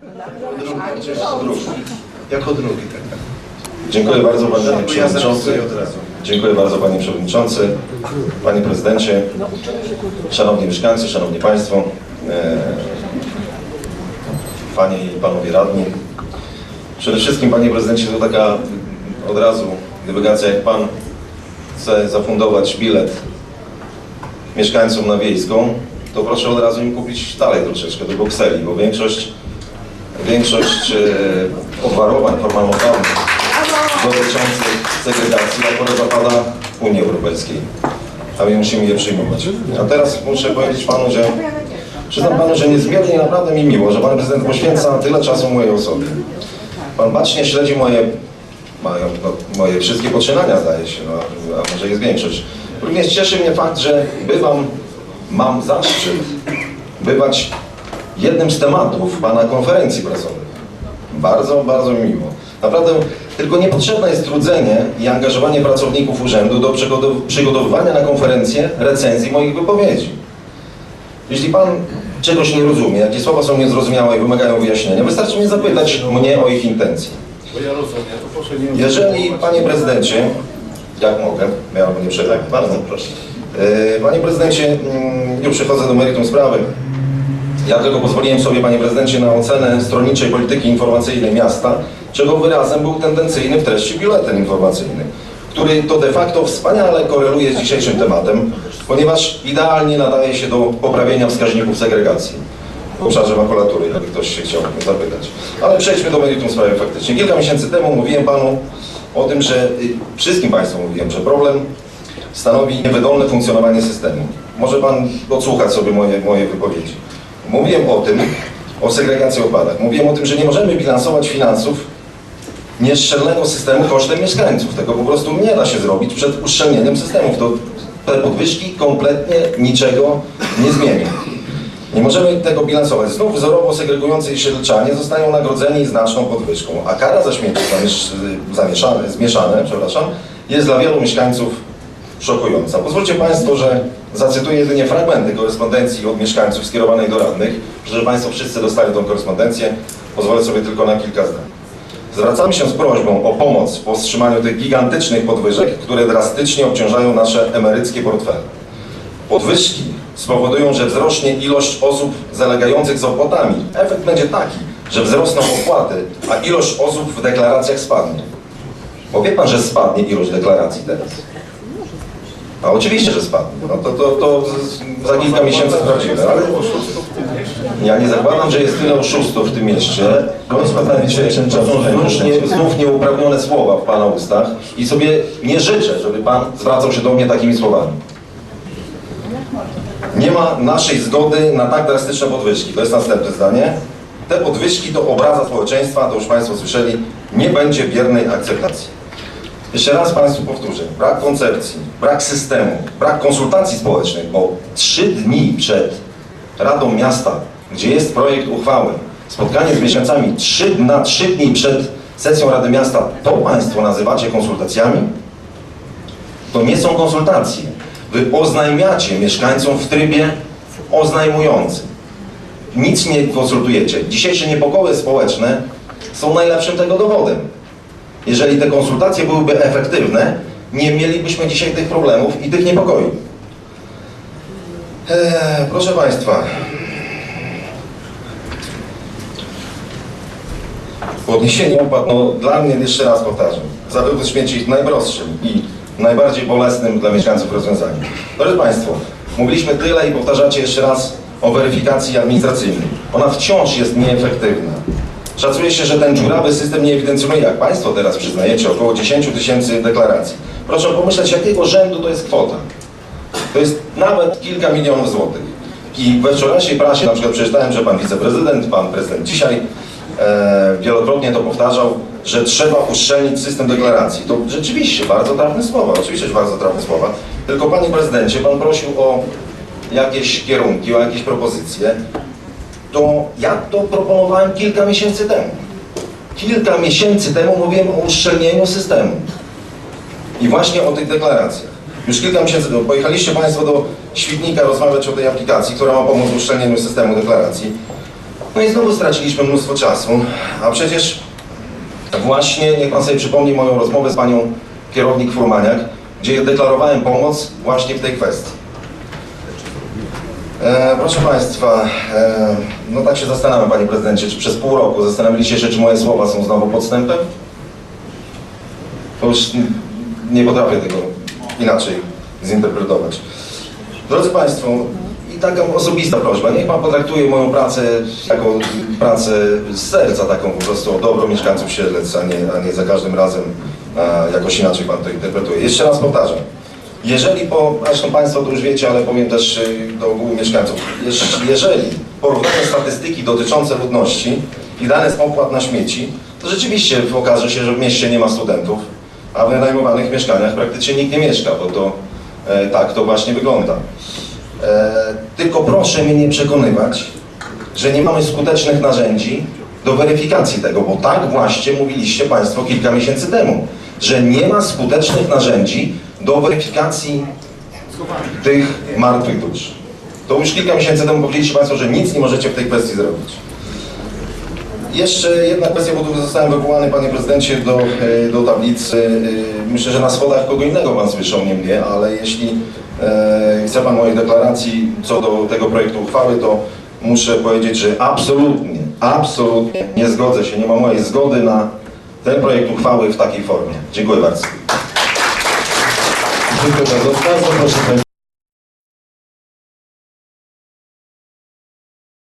Drugi, jako drugi. Jako drugi, tak. Dziękuję bardzo panie przewodniczący. Dziękuję bardzo panie przewodniczący, panie prezydencie, szanowni mieszkańcy, szanowni państwo, e, panie i panowie radni. Przede wszystkim panie prezydencie to taka od razu dywagacja jak pan chce zafundować bilet mieszkańcom na wiejską, to proszę od razu im kupić dalej troszeczkę do bokseli, bo większość większość e, obwarowań formalno-prawnych dotyczących segregacji akurat zapada Unii Europejskiej, a my musimy je przyjmować. A teraz muszę powiedzieć panu, że przyznam panu, że niezmiernie naprawdę mi miło, że pan prezydent poświęca tyle czasu mojej osobie. Pan bacznie śledzi moje, no, moje wszystkie poczynania, zdaje się, no, a może jest większość. Również cieszy mnie fakt, że bywam, mam zaszczyt bywać jednym z tematów Pana konferencji prasowej. Bardzo, bardzo mi miło. Naprawdę tylko niepotrzebne jest trudzenie i angażowanie pracowników urzędu do przygotow- przygotowywania na konferencję recenzji moich wypowiedzi. Jeśli Pan czegoś nie rozumie, jakie słowa są niezrozumiałe i wymagają wyjaśnienia, wystarczy mnie zapytać mnie o ich intencje. Jeżeli, panie prezydencie, jak mogę, miałbym nie przerwać, bardzo proszę. E, Panie prezydencie, mm, już przechodzę do meritum sprawy. Ja tylko pozwoliłem sobie, panie prezydencie, na ocenę stronniczej polityki informacyjnej miasta, czego wyrazem był tendencyjny w treści biuletyn informacyjny, który to de facto wspaniale koreluje z dzisiejszym tematem, ponieważ idealnie nadaje się do poprawienia wskaźników segregacji w obszarze makulatury, jakby ktoś się chciał zapytać. Ale przejdźmy do meritum sprawy faktycznie. Kilka miesięcy temu mówiłem panu o tym, że y, wszystkim państwu mówiłem, że problem stanowi niewydolne funkcjonowanie systemu. Może pan odsłuchać sobie moje, moje wypowiedzi. Mówiłem o tym, o segregacji odpadach. Mówiłem o tym, że nie możemy bilansować finansów nieszczelnego systemu kosztem mieszkańców. Tego po prostu nie da się zrobić przed uszczelnieniem systemów. To te podwyżki kompletnie niczego nie zmienią. Nie możemy tego bilansować. Znów wzorowo segregujący siedlczanie zostają nagrodzeni znaczną podwyżką, a kara za śmieci zamiesz, zamieszane, zmieszane, przepraszam, jest dla wielu mieszkańców szokująca. Pozwólcie Państwo, że zacytuję jedynie fragmenty korespondencji od mieszkańców skierowanej do radnych, że Państwo wszyscy dostali tą korespondencję. Pozwolę sobie tylko na kilka zdań. Zwracamy się z prośbą o pomoc w powstrzymaniu tych gigantycznych podwyżek, które drastycznie obciążają nasze emeryckie portfele. Podwyżki spowodują, że wzrośnie ilość osób zalegających z opłatami. Efekt będzie taki, że wzrosną opłaty, a ilość osób w deklaracjach spadnie. Bo wie Pan, że spadnie ilość deklaracji teraz. A oczywiście, że spadnie. No to, to, to za kilka miesięcy sprawdzimy, ale ja nie zakładam, że jest tyle oszustów w tym mieście. Bądź Pan to są znów, nie, znów nieuprawnione słowa w Pana ustach i sobie nie życzę, żeby Pan zwracał się do mnie takimi słowami. Nie ma naszej zgody na tak drastyczne podwyżki. To jest następne zdanie. Te podwyżki to obraza społeczeństwa, to już Państwo słyszeli, nie będzie biernej akceptacji. Jeszcze raz Państwu powtórzę, brak koncepcji, brak systemu, brak konsultacji społecznych, bo trzy dni przed Radą Miasta, gdzie jest projekt uchwały, spotkanie z mieszkańcami trzy, na trzy dni przed sesją Rady Miasta, to Państwo nazywacie konsultacjami? To nie są konsultacje. Wy oznajmiacie mieszkańcom w trybie oznajmującym. Nic nie konsultujecie. Dzisiejsze niepokoje społeczne są najlepszym tego dowodem. Jeżeli te konsultacje byłyby efektywne, nie mielibyśmy dzisiaj tych problemów i tych niepokoi. Eee, proszę Państwa, podniesienie opłat, no dla mnie jeszcze raz powtarzam, za wywóz śmieci jest najprostszym i najbardziej bolesnym dla mieszkańców rozwiązaniem. Drodzy Państwo, mówiliśmy tyle i powtarzacie jeszcze raz o weryfikacji administracyjnej. Ona wciąż jest nieefektywna. Szacuje się, że ten dziurawy system nie ewidencjonuje, jak Państwo teraz przyznajecie, około 10 tysięcy deklaracji. Proszę pomyśleć, jakiego rzędu to jest kwota. To jest nawet kilka milionów złotych. I we wczorajszej prasie na przykład przeczytałem, że pan wiceprezydent, pan prezydent dzisiaj e, wielokrotnie to powtarzał, że trzeba uszczelnić system deklaracji. To rzeczywiście bardzo trafne słowa, oczywiście, bardzo trafne słowa. Tylko panie prezydencie, pan prosił o jakieś kierunki, o jakieś propozycje. To ja to proponowałem kilka miesięcy temu. Kilka miesięcy temu mówiłem o uszczelnieniu systemu. I właśnie o tych deklaracjach. Już kilka miesięcy temu pojechaliście Państwo do Świdnika rozmawiać o tej aplikacji, która ma pomóc w uszczelnieniu systemu deklaracji. No i znowu straciliśmy mnóstwo czasu, a przecież właśnie, niech pan sobie przypomni moją rozmowę z panią kierownik Furmaniak, gdzie deklarowałem pomoc właśnie w tej kwestii. E, proszę Państwa, e, no tak się zastanawiam Panie Prezydencie, czy przez pół roku zastanawialiście się, czy moje słowa są znowu podstępem? To już nie potrafię tego inaczej zinterpretować. Drodzy Państwo, i taka osobista prośba, niech Pan potraktuje moją pracę jako pracę z serca, taką po prostu o dobro mieszkańców Siedlec, a nie, a nie za każdym razem a, jakoś inaczej Pan to interpretuje. Jeszcze raz powtarzam. Jeżeli po, zresztą Państwo to już wiecie, ale powiem też y, do ogółu mieszkańców, jeż- jeżeli porównamy statystyki dotyczące ludności i dane z opłat na śmieci, to rzeczywiście okaże się, że w mieście nie ma studentów, a w wynajmowanych mieszkaniach praktycznie nikt nie mieszka, bo to e, tak to właśnie wygląda. E, tylko proszę mnie nie przekonywać, że nie mamy skutecznych narzędzi do weryfikacji tego, bo tak właśnie mówiliście Państwo kilka miesięcy temu, że nie ma skutecznych narzędzi do weryfikacji tych martwych dusz. To już kilka miesięcy temu powiedzieliście Państwo, że nic nie możecie w tej kwestii zrobić. Jeszcze jedna kwestia, bo tu zostałem wywołany, panie prezydencie, do, e, do tablicy. E, Myślę, że na schodach kogo innego pan słyszał, nie mnie, ale jeśli e, chce pan mojej deklaracji co do tego projektu uchwały, to muszę powiedzieć, że absolutnie, absolutnie nie zgodzę się, nie ma mojej zgody na ten projekt uchwały w takiej formie. Dziękuję bardzo. Dziękuję bardzo. Bardzo proszę, panie